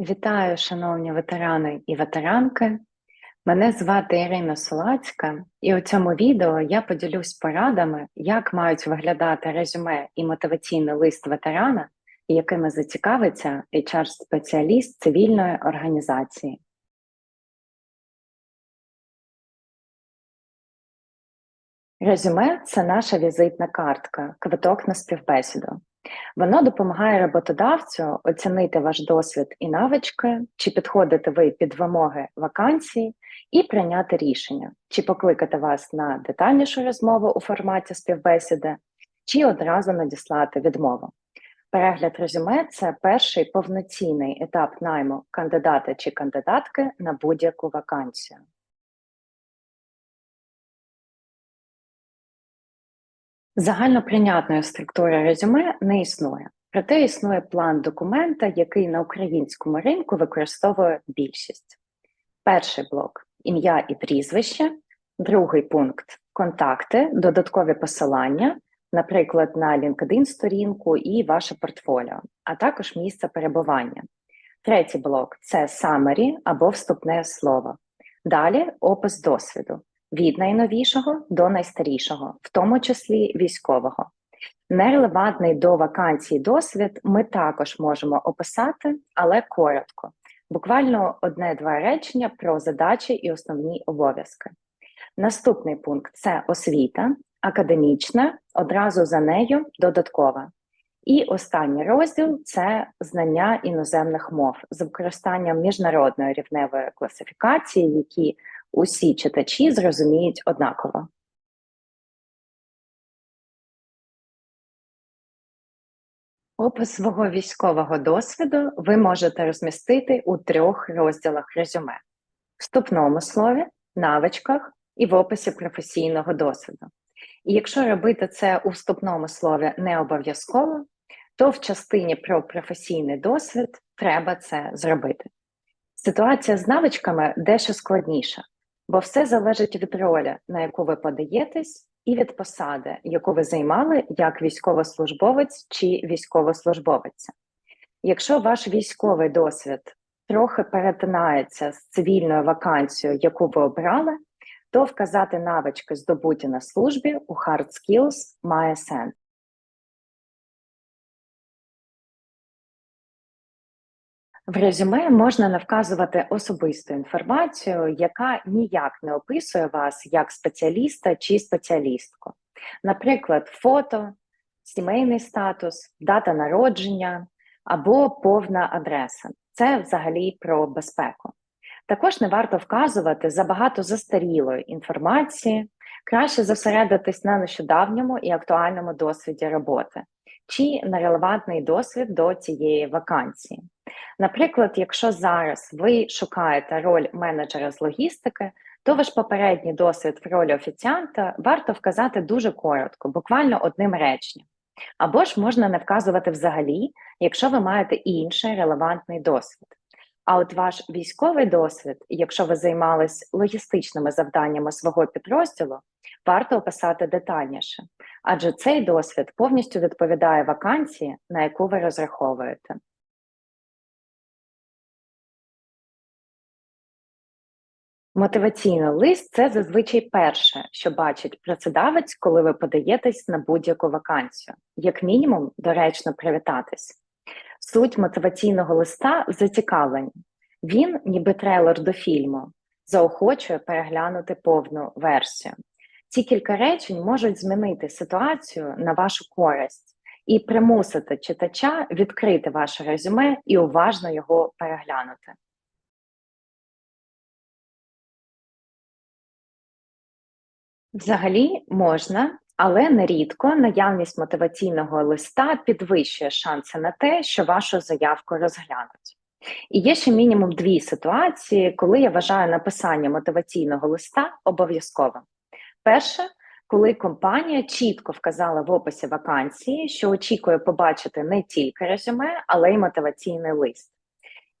Вітаю, шановні ветерани і ветеранки. Мене звати Ірина Солацька, і у цьому відео я поділюсь порадами, як мають виглядати резюме і мотиваційний лист ветерана, якими зацікавиться HR-спеціаліст цивільної організації. Резюме це наша візитна картка, квиток на співбесіду. Воно допомагає роботодавцю оцінити ваш досвід і навички, чи підходите ви під вимоги вакансії, і прийняти рішення, чи покликати вас на детальнішу розмову у форматі співбесіди, чи одразу надіслати відмову. Перегляд резюме це перший повноцінний етап найму кандидата чи кандидатки на будь-яку вакансію. Загальноприйнятної структури резюме не існує, проте існує план документа, який на українському ринку використовує більшість. Перший блок ім'я і прізвище, другий пункт контакти, додаткові посилання, наприклад, на LinkedIn сторінку і ваше портфоліо, а також місце перебування. Третій блок це summary або вступне слово. Далі опис досвіду від найновішого до найстарішого, в тому числі військового. Нерелевантний до вакансій досвід ми також можемо описати, але коротко, буквально одне-два речення про задачі і основні обов'язки. Наступний пункт це освіта, академічна, одразу за нею додаткова. І останній розділ це знання іноземних мов з використанням міжнародної рівневої класифікації, які усі читачі зрозуміють однаково. Опис свого військового досвіду ви можете розмістити у трьох розділах резюме: вступному слові, навичках і в описі професійного досвіду. І якщо робити це у вступному слові не обов'язково, то в частині про професійний досвід треба це зробити. Ситуація з навичками дещо складніша, бо все залежить від ролі, на яку ви подаєтесь, і від посади, яку ви займали як військовослужбовець чи військовослужбовиця. Якщо ваш військовий досвід трохи перетинається з цивільною вакансією, яку ви обрали, то вказати навички, здобуті на службі у Hard Skills має сенс. В резюме можна не вказувати особисту інформацію, яка ніяк не описує вас як спеціаліста чи спеціалістку. Наприклад, фото, сімейний статус, дата народження або повна адреса. Це взагалі про безпеку. Також не варто вказувати забагато застарілої інформації, краще зосередитись на нещодавньому і актуальному досвіді роботи чи на релевантний досвід до цієї вакансії. Наприклад, якщо зараз ви шукаєте роль менеджера з логістики, то ваш попередній досвід в ролі офіціанта варто вказати дуже коротко, буквально одним реченням. Або ж можна не вказувати взагалі, якщо ви маєте інший релевантний досвід. А от ваш військовий досвід, якщо ви займались логістичними завданнями свого підрозділу, варто описати детальніше, адже цей досвід повністю відповідає вакансії, на яку ви розраховуєте. Мотиваційний лист це зазвичай перше, що бачить працедавець, коли ви подаєтесь на будь-яку вакансію, як мінімум, доречно привітатись. Суть мотиваційного листа в зацікавленні. Він, ніби трейлер до фільму, заохочує переглянути повну версію. Ці кілька речень можуть змінити ситуацію на вашу користь і примусити читача відкрити ваше резюме і уважно його переглянути. Взагалі можна, але нерідко наявність мотиваційного листа підвищує шанси на те, що вашу заявку розглянуть. І є ще мінімум дві ситуації, коли я вважаю написання мотиваційного листа обов'язковим. Перше, коли компанія чітко вказала в описі вакансії, що очікує побачити не тільки резюме, але й мотиваційний лист.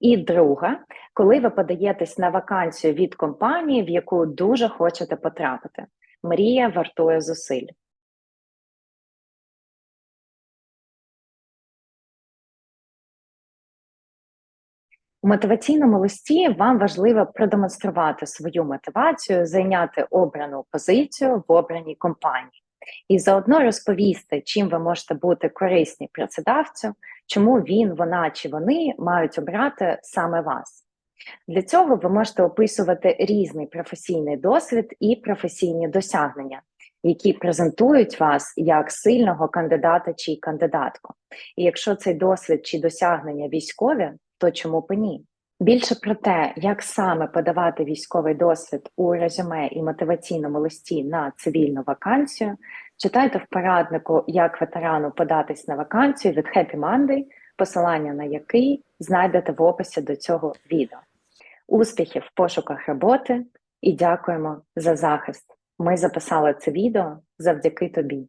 І друга, коли ви подаєтесь на вакансію від компанії, в яку дуже хочете потрапити. Мрія вартує зусиль. У мотиваційному листі вам важливо продемонструвати свою мотивацію, зайняти обрану позицію в обраній компанії і заодно розповісти, чим ви можете бути корисні працедавцю, чому він, вона чи вони мають обрати саме вас. Для цього ви можете описувати різний професійний досвід і професійні досягнення, які презентують вас як сильного кандидата чи кандидатку. І якщо цей досвід чи досягнення військові, то чому б ні? Більше про те, як саме подавати військовий досвід у резюме і мотиваційному листі на цивільну вакансію, читайте в пораднику, як ветерану податись на вакансію від Happy Monday, посилання на який знайдете в описі до цього відео. Успіхів в пошуках роботи і дякуємо за захист. Ми записали це відео завдяки тобі.